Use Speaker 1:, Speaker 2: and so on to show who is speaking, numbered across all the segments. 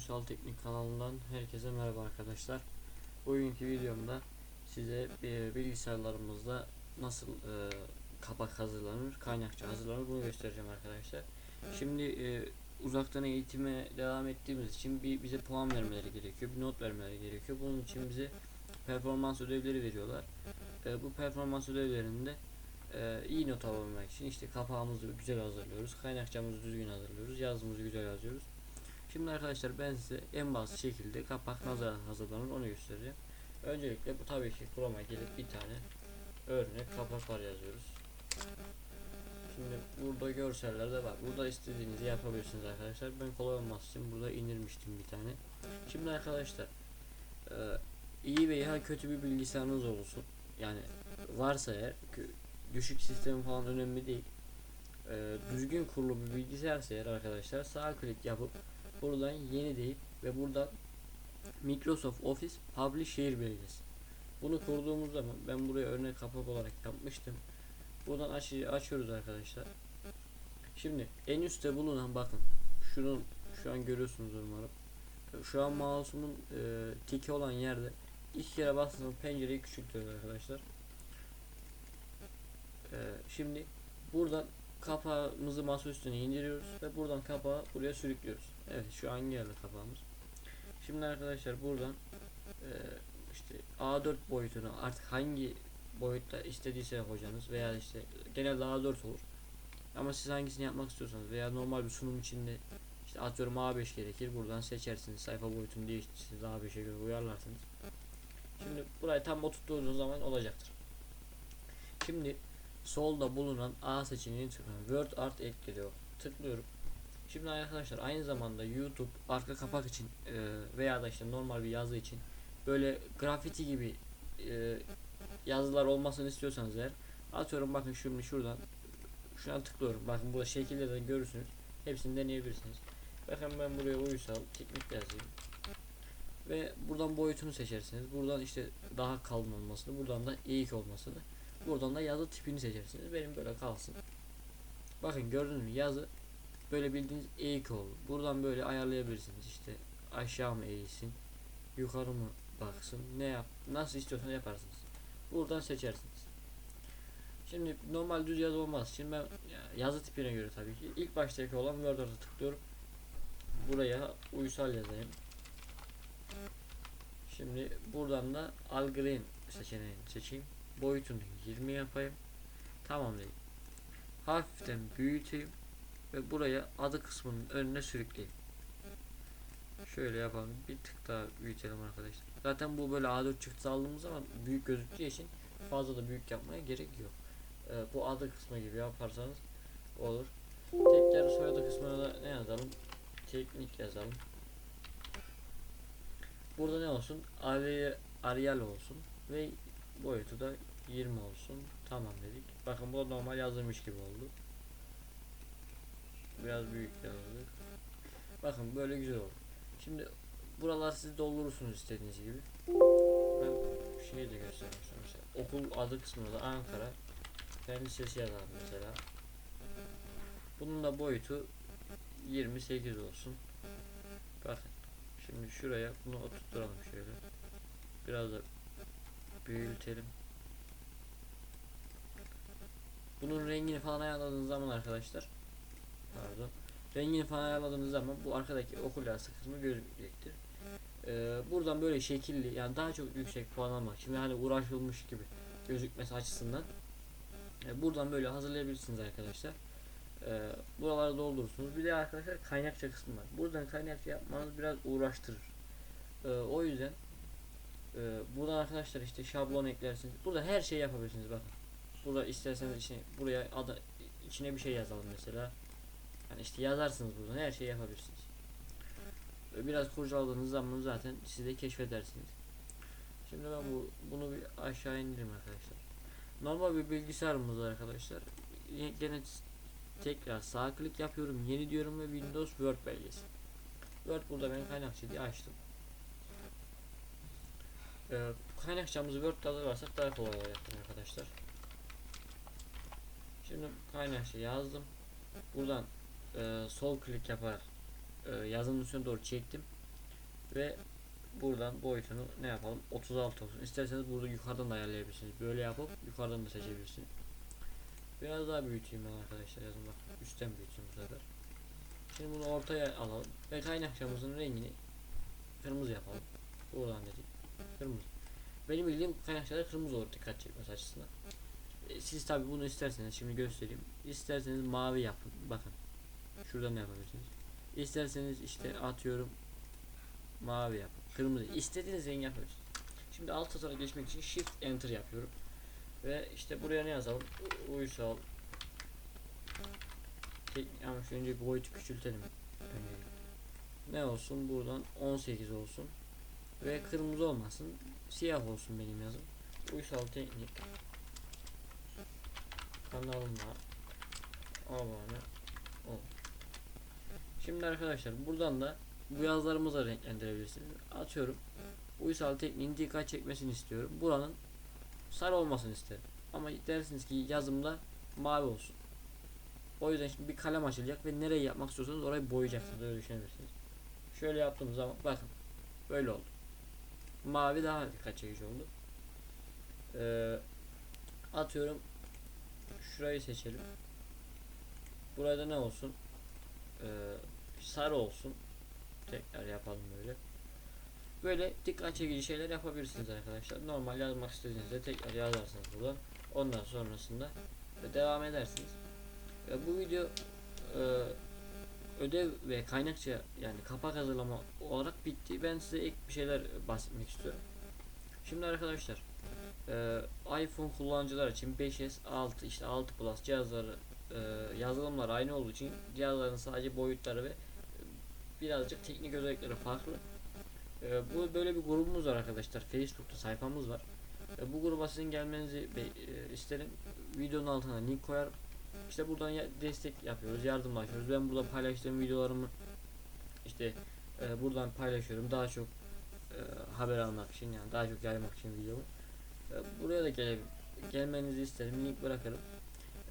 Speaker 1: Uysal Teknik kanalından herkese merhaba arkadaşlar. Bugünkü videomda size e, bilgisayarlarımızda nasıl e, kapak hazırlanır, kaynakça hazırlanır bunu göstereceğim arkadaşlar. Şimdi e, uzaktan eğitime devam ettiğimiz için bir bize puan vermeleri gerekiyor, bir not vermeleri gerekiyor. Bunun için bize performans ödevleri veriyorlar. E, bu performans ödevlerinde e, iyi not alabilmek için işte kapağımızı güzel hazırlıyoruz, kaynakçamızı düzgün hazırlıyoruz, yazımızı güzel yazıyoruz. Şimdi arkadaşlar ben size en basit şekilde kapak nasıl hazırlanır onu göstereceğim. Öncelikle bu tabii ki Chrome'a gelip bir tane örnek kapaklar yazıyoruz. Şimdi burada görseller de var. Burada istediğinizi yapabilirsiniz arkadaşlar. Ben kolay olması için burada indirmiştim bir tane. Şimdi arkadaşlar e, iyi veya kötü bir bilgisayarınız olsun. Yani varsa eğer düşük sistemi falan önemli değil. E, düzgün kurulu bir bilgisayarsa eğer arkadaşlar sağ klik yapıp buradan yeni deyip ve buradan Microsoft Office Publish Share belgesi. Bunu kurduğumuz zaman ben buraya örnek kapak olarak yapmıştım. Buradan aç açıyoruz arkadaşlar. Şimdi en üstte bulunan bakın şunun şu an görüyorsunuz umarım. Şu an mouse'umun e, tiki olan yerde iki kere bastığınız pencereyi küçültüyoruz arkadaşlar. E, şimdi buradan kapağımızı masa üstüne indiriyoruz ve buradan kapağı buraya sürüklüyoruz. Evet şu an geldi kapağımız. Şimdi arkadaşlar buradan e, işte A4 boyutunu artık hangi boyutta istediyse hocanız veya işte genelde A4 olur. Ama siz hangisini yapmak istiyorsanız veya normal bir sunum içinde işte atıyorum A5 gerekir. Buradan seçersiniz. Sayfa boyutunu değiştirirsiniz. A5'e göre uyarlarsınız. Şimdi burayı tam oturttuğunuz zaman olacaktır. Şimdi solda bulunan A seçeneğini tıklıyorum. Word Art ekleniyor. Tıklıyorum. Şimdi arkadaşlar aynı zamanda YouTube arka kapak için e, veya da işte normal bir yazı için böyle grafiti gibi e, yazılar olmasını istiyorsanız eğer atıyorum bakın şimdi şuradan şuna tıklıyorum. Bakın burada şekilde de görürsünüz. Hepsini deneyebilirsiniz. Bakın ben buraya uysal teknik yazayım. Ve buradan boyutunu seçersiniz. Buradan işte daha kalın olmasını, buradan da eğik olmasını. Buradan da yazı tipini seçersiniz. Benim böyle kalsın. Bakın gördünüz mü yazı böyle bildiğiniz eğik oldu. Buradan böyle ayarlayabilirsiniz işte aşağı mı eğilsin, yukarı mı baksın, ne yap, nasıl istiyorsanız yaparsınız. Buradan seçersiniz. Şimdi normal düz yazı olmaz. Şimdi ben ya, yazı tipine göre tabii ki ilk baştaki olan Word'a tıklıyorum. Buraya uysal yazayım. Şimdi buradan da Algreen seçeneğini seçeyim. Boyutunu 20 yapayım. Tamam diyeyim. Hafiften büyüteyim ve buraya adı kısmının önüne sürükleyeyim. Şöyle yapalım. Bir tık daha büyütelim arkadaşlar. Zaten bu böyle A4 çıktı aldığımız zaman büyük gözüktüğü için fazla da büyük yapmaya gerek yok. Ee, bu adı kısmı gibi yaparsanız olur. Tekrar soyadı kısmına da ne yazalım? Teknik yazalım. Burada ne olsun? Ari- Arial olsun ve boyutu da 20 olsun. Tamam dedik. Bakın bu normal yazılmış gibi oldu. Biraz büyük yazdık. Bakın böyle güzel oldu. Şimdi buralar siz doldurursunuz istediğiniz gibi. Ben şeyi de göstermek istiyorum. Mesela okul adı kısmında da Ankara Fen Lisesi yazalım mesela. Bunun da boyutu 28 olsun. Bakın. Şimdi şuraya bunu oturtturalım şöyle. Biraz da büyütelim. Bunun rengini falan ayarladığınız zaman arkadaşlar pardon rengini falan ayarladığınız zaman bu arkadaki okul yazısı kısmı gözükecektir. Ee, buradan böyle şekilli yani daha çok yüksek puan almak şimdi hani uğraşılmış gibi gözükmesi açısından e, buradan böyle hazırlayabilirsiniz arkadaşlar. Ee, buraları doldurursunuz. Bir de arkadaşlar kaynakça kısmı var. Buradan kaynakça yapmanız biraz uğraştırır. Ee, o yüzden e, buradan arkadaşlar işte şablon eklersiniz. Burada her şeyi yapabilirsiniz bakın. Burada isterseniz içine buraya adı içine bir şey yazalım mesela. Yani işte yazarsınız buradan her şeyi yapabilirsiniz. Ee, Biraz kurcaladığınız zaman zaten siz de keşfedersiniz. Şimdi ben bu bunu bir aşağı indireyim arkadaşlar. Normal bir bilgisayarımız var arkadaşlar. Gene tekrar sağ klik yapıyorum, yeni diyorum ve Windows Word belgesi. Word burada ben kaynakçı diye açtım. Ee, kaynakçamızı Word'da hazırlarsak daha kolay olacaktır arkadaşlar. Şimdi kaynakça yazdım. Buradan e, sol klik yaparak e, yazının üstüne doğru çektim. Ve buradan boyutunu ne yapalım 36 olsun. İsterseniz burada yukarıdan da ayarlayabilirsiniz. Böyle yapıp yukarıdan da seçebilirsiniz. Biraz daha büyüteyim ben arkadaşlar yazın bak üstten büyüteyim bu sefer. Şimdi bunu ortaya alalım ve kaynakçamızın rengini kırmızı yapalım. Buradan dedik. Kırmızı. Benim bildiğim kaynakçalar kırmızı olur dikkat çekmesi açısından. E, siz tabi bunu isterseniz şimdi göstereyim. İsterseniz mavi yapın. Bakın. Şuradan ne yapabilirsiniz. İsterseniz işte atıyorum mavi yapın. Kırmızı. İstediğiniz rengi yapabilirsiniz. Şimdi alt satara geçmek için shift enter yapıyorum. Ve işte buraya ne yazalım? Uysal. Ama şu önce boyutu küçültelim. Ne olsun buradan 18 olsun. Ve kırmızı olmasın. Siyah olsun benim yazım. Uysal teknik. Kanalıma abone ol. Şimdi arkadaşlar buradan da bu yazlarımızı renklendirebilirsiniz. Atıyorum. Uysal tekniğin dikkat çekmesini istiyorum. Buranın sarı olmasını isterim. Ama dersiniz ki yazımda mavi olsun. O yüzden şimdi bir kalem açılacak ve nereyi yapmak istiyorsanız orayı boyayacaksınız. Öyle düşünebilirsiniz. Şöyle yaptığımız zaman bakın. Böyle oldu. Mavi daha dikkat çekici oldu. Ee, atıyorum şurayı seçelim. Burada ne olsun? Ee, sarı olsun. Tekrar yapalım böyle. Böyle dikkat çekici şeyler yapabilirsiniz arkadaşlar. Normal yazmak istediğinizde tekrar yazarsınız burada. Ondan sonrasında devam edersiniz. E, bu video e, ödev ve kaynakça yani kapak hazırlama olarak bitti. Ben size ek bir şeyler bahsetmek istiyorum. Şimdi arkadaşlar e, iPhone kullanıcılar için 5S 6 işte 6 Plus cihazları e, yazılımlar aynı olduğu için cihazların sadece boyutları ve birazcık teknik özellikleri farklı. E, bu böyle bir grubumuz var arkadaşlar. Facebook'ta sayfamız var. E, bu gruba sizin gelmenizi be- e, isterim. Videonun altına link koyarım. İşte buradan ya- destek yapıyoruz, yardımlaşıyoruz. Ben burada paylaştığım videolarımı işte e, buradan paylaşıyorum. Daha çok e, haber almak için yani daha çok yaymak için videomu. E, buraya da gele, gelmenizi isterim. Link bırakırım.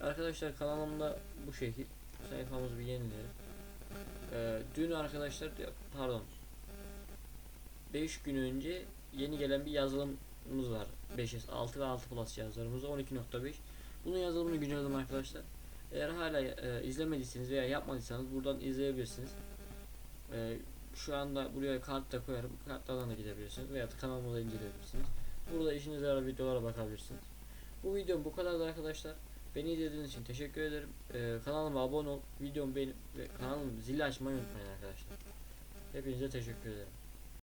Speaker 1: Arkadaşlar kanalımda bu şekil. Sayfamızı bir yenileyelim. E, dün arkadaşlar pardon 5 gün önce yeni gelen bir yazılımımız var. 5S 6 ve 6 Plus cihazlarımızda 12.5. Bunun yazılımını güncelledim arkadaşlar. Eğer hala e, izlemediyseniz veya yapmadıysanız buradan izleyebilirsiniz. E, şu anda buraya kart da koyarım. Kartlardan da gidebilirsiniz veya kanalıma da inceleyebilirsiniz. Burada işinize yarar videolara bakabilirsiniz. Bu videom bu kadardı arkadaşlar. Beni izlediğiniz için teşekkür ederim. E, kanalıma abone ol, videomu beğenip ve kanalımı zili açmayı unutmayın arkadaşlar. Hepinize teşekkür ederim.